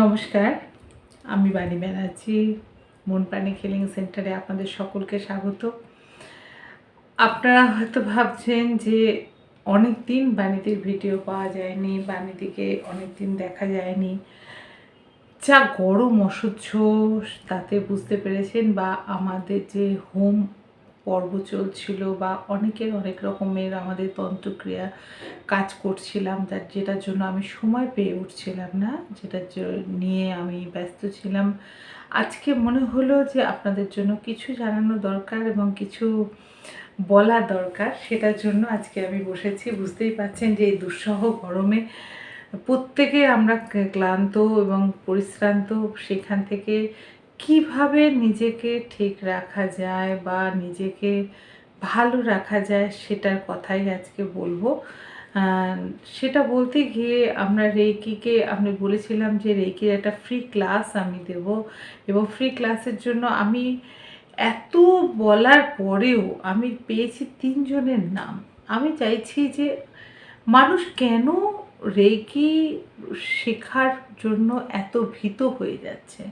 নমস্কার, আমি বাণী ব্যানার্জি মন প্রাণী হিলিং সেন্টারে আপনাদের সকলকে স্বাগত। আপনারা হয়তো ভাবছেন যে অনেক দিন বাণীতির ভিডিও পাওয়া যায়নি বাণীতিকে অনেক দিন দেখা যায়নি। যা গরম অসহ্য, তাতে বুঝতে পেরেছেন বা আমাদের যে হোম পর্ব চলছিল বা অনেকের অনেক রকমের আমাদের তন্ত্রক্রিয়া কাজ করছিলাম যার যেটার জন্য আমি সময় পেয়ে উঠছিলাম না, যেটার নিয়ে আমি ব্যস্ত ছিলাম। আজকে মনে হলো যে আপনাদের জন্য কিছু জানানো দরকার এবং কিছু বলা দরকার, সেটার জন্য আজকে আমি বসেছি। বুঝতেই পাচ্ছেন যে এই দুঃসহ গরমে প্রত্যেকে আমরা ক্লান্ত এবং পরিশ্রান্ত, সেখান থেকে কীভাবে নিজেকে ঠিক রাখা যায় বা নিজেকে ভালো রাখা যায় সেটার কথাই আজকে বলব। সেটা বলতে গিয়ে আমরা রেইকিকে, আমি বলেছিলাম যে রেইকির একটা ফ্রি ক্লাস আমি দেব এবং ফ্রি ক্লাসের জন্য আমি এত বলার পরেও আমি পেয়েছি তিনজনের নাম। আমি চাইছি যে মানুষ কেন রেকি শেখার জন্য এত ভীত হয়ে যাচ্ছে?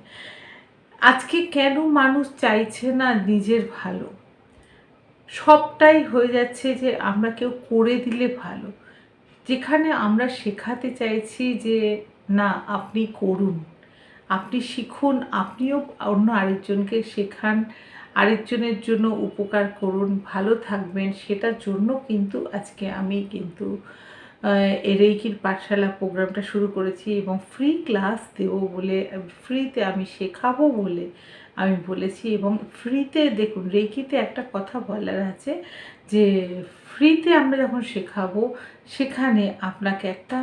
আজকে কেন মানুষ চাইছে না নিজের ভালো? সবটাই হয়ে যাচ্ছে যে আমরা কেউ করে দিলে ভালো। যেখানে আমরা শেখাতে চাইছি যে, না, আপনি করুন। আপনি শিখুন, আপনিও অন্য আরেকজনকে শেখান, আরেকজনের জন্য উপকার করুন, ভালো থাকবেন, সেটার জন্য কিন্তু আজকে আমি কিন্তু এরেইকির পাঠশালা প্রোগ্রামটা শুরু করেছি এবং ফ্রি ক্লাস দেবো বলে ফ্রিতে আমি শেখাবো বলে আমি বলেছি এবং ফ্রিতে দেখুন রেকিতে একটা কথা বলার আছে যে ফ্রিতে আমরা যখন শেখাবো, সেখানে আপনাকে একটা,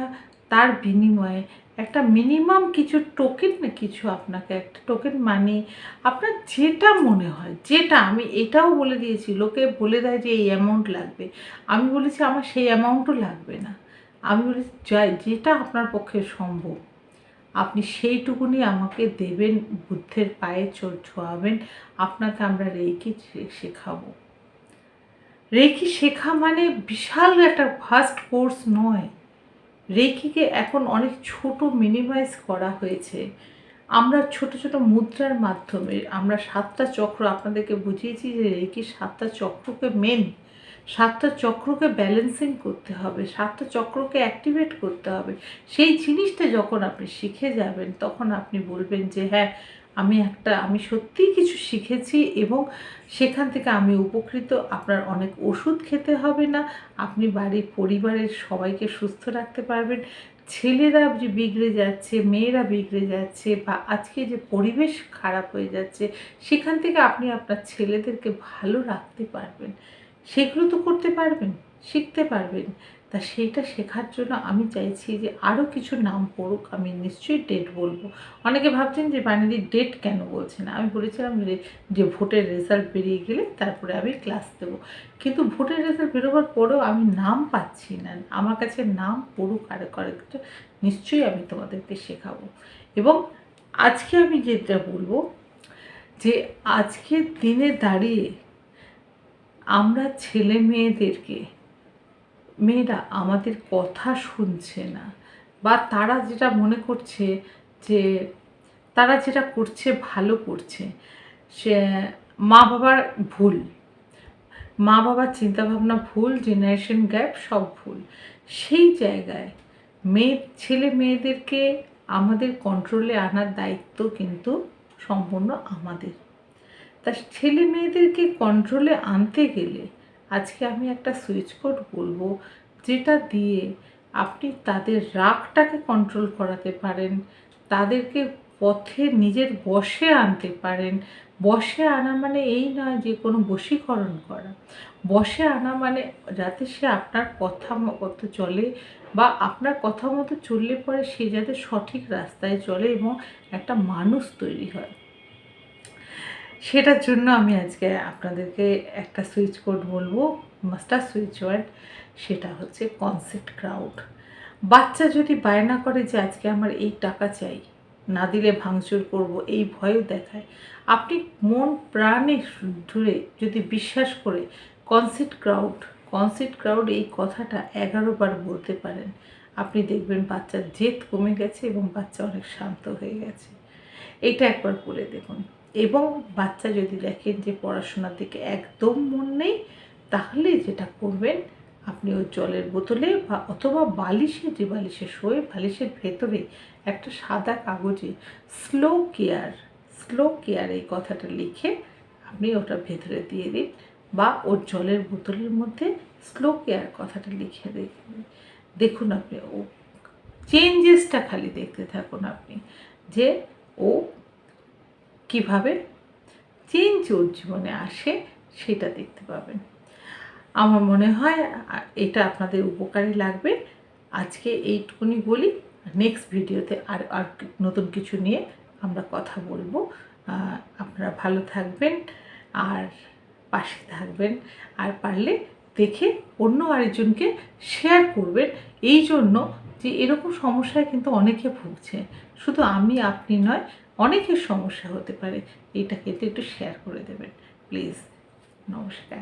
তার বিনিময়ে একটা মিনিমাম কিছু টোকেন না কিছু আপনাকে একটা টোকেন মানে আপনার যেটা মনে হয়, যেটা আমি এটাও বলে দিয়েছি, লোকে বলে দেয় যে এই অ্যামাউন্ট লাগবে। আমি বলেছি আমার সেই অ্যামাউন্টও লাগবে না। আমি বলি, যাই, যেটা আপনার পক্ষে সম্ভব, আপনি সেইটুকুনি আমাকে দেবেন, বুদ্ধের পায়ে চোর ছোঁয়াবেন, আপনাকে আমরা রেকি শেখাবো। রেকি শেখা মানে বিশাল একটা ফাস্ট কোর্স নয়। রেকিকে এখন অনেক ছোট মিনিমাইজ করা হয়েছে। আমরা ছোট ছোট মুদ্রার মাধ্যমে আমরা সাতটা চক্র আপনাদেরকে বুঝিয়েছি যে রেকি সাতটা চক্রকে মেন সাতটা চক্রকে ব্যালেন্সিং করতে হবে, সাতটা চক্রকে অ্যাক্টিভেট করতে হবে। সেই জিনিসটা যখন আপনি শিখে যাবেন, তখন আপনি বলবেন যে হ্যাঁ আমি একটা, আমি সত্যিই কিছু শিখেছি এবং সেখান থেকে আমি উপকৃত। আপনার অনেক ওষুধ খেতে হবে না। আপনি বাড়ির পরিবারের সবাইকে সুস্থ রাখতে পারবেন। ছেলেরা যে বিগড়ে যাচ্ছে, মেয়েরা বিগড়ে যাচ্ছে বা আজকে যে পরিবেশ খারাপ হয়ে যাচ্ছে, সেখান থেকে আপনি আপনার ছেলেদেরকে ভালো রাখতে পারবেন। সেগুলো তো করতে পারবেন, শিখতে পারবেন। তা সেইটা শেখার জন্য আমি চাইছি যে আরও কিছু নাম পড়ুক, আমি নিশ্চয়ই ডেট বলব। অনেকে ভাবছেন যে বাণীদির ডেট কেন বলছে না? আমি বলেছিলাম যে যে ভোটের রেজাল্ট বেরিয়ে গেলে তারপরে আমি ক্লাস দেবো। কিন্তু ভোটের রেজাল্ট বেরোবার পরেও আমি নাম পাচ্ছি না। আমার কাছে নাম পড়ুক আরে কয়েকটা নিশ্চয়ই আমি তোমাদেরকে শেখাবো। এবং আজকে আমি যেটা বলব, যে আজকের দিনে দাঁড়িয়ে আমরা ছেলে মেয়েদেরকে, মেয়েরা আমাদের কথা শুনছে না বা তারা যেটা মনে করছে যে, তারা যেটা করছে ভালো করছে, সে মা বাবার ভুল, মা বাবার চিন্তাভাবনা ভুল জেনারেশন গ্যাপ সব ভুল। সেই জায়গায় মেয়ে, ছেলে মেয়েদেরকে আমাদের কন্ট্রোলে আনার দায়িত্ব কিন্তু সম্পূর্ণ আমাদের। তা ছেলে মেয়েদেরকে কন্ট্রোলে আনতে গেলে আজকে আমি একটা সুইচ কোড বলব যেটা দিয়ে আপনি তাদের রাগটাকে কন্ট্রোল করাতে পারেন, তাদেরকে পথে নিজের বশে আনতে পারেন। বশে আনা মানে এই নয় যে কোনো বশীকরণ করা। বশে আনা মানে যাতে সে আপনার কথা মতো চলে বা আপনার কথা মতো চললে পরে সে যাতে সঠিক রাস্তায় চলে এবং একটা মানুষ তৈরি হয়। সেটার জন্য আমি আজকে আপনাদেরকে একটা সুইচ কোড বলব, মাস্টার সুইচ ওয়ার্ড, সেটা হচ্ছে কনসেপ্ট ক্রাউড। বাচ্চা যদি বায়না করে যে আজকে আমার এই টাকা চাই, না দিলে ভাঙচুর করব, এই ভয়ও দেখায়, আপনি মন প্রাণে ধরে যদি বিশ্বাস করে কনসেপ্ট ক্রাউড কনসেপ্ট ক্রাউড এই কথাটা এগারো বার বলতে পারেন। আপনি দেখবেন বাচ্চার জেদ কমে গেছে এবং বাচ্চা অনেক শান্ত হয়ে গেছে। এটা একবার বলে দেখুন। এবং বাচ্চা যদি দেখেন যে পড়াশোনার দিকে একদম মন নেই, তাহলে যেটা করবেন, আপনি ওই জলের বোতলে বা অথবা বালিশে, যে বালিশে শোয়ে, বালিশের ভেতরে একটা সাদা কাগজে স্লো কেয়ার স্লো কেয়ার এই কথাটা লিখে আপনি ওটা ভেতরে দিয়ে দিন বা ওর জলের বোতলের মধ্যে স্লো কেয়ার কথাটা লিখে দেখুন দেখুন আপনি ও চেঞ্জেসটা খালি দেখতে থাকুন আপনি যে ও কীভাবে চেঞ্জ ওর জীবনে আসে সেটা দেখতে পাবেন। আমার মনে হয় এটা আপনাদের উপকারে লাগবে। আজকে এইটুকুনি বলি। নেক্সট ভিডিওতে আর আর নতুন কিছু নিয়ে আমরা কথা বলব। আপনারা ভালো থাকবেন আর পাশে থাকবেন। আর পারলে দেখে অন্য আরেকজনকে শেয়ার করবেন। এই জন্য যে এরকম সমস্যায় কিন্তু অনেকে ভুগছে। শুধু আমি, আপনি নয় অনেকের সমস্যা হতে পারে। এটা কিন্তু একটু শেয়ার করে দেবেন। প্লিজ নমস্কার।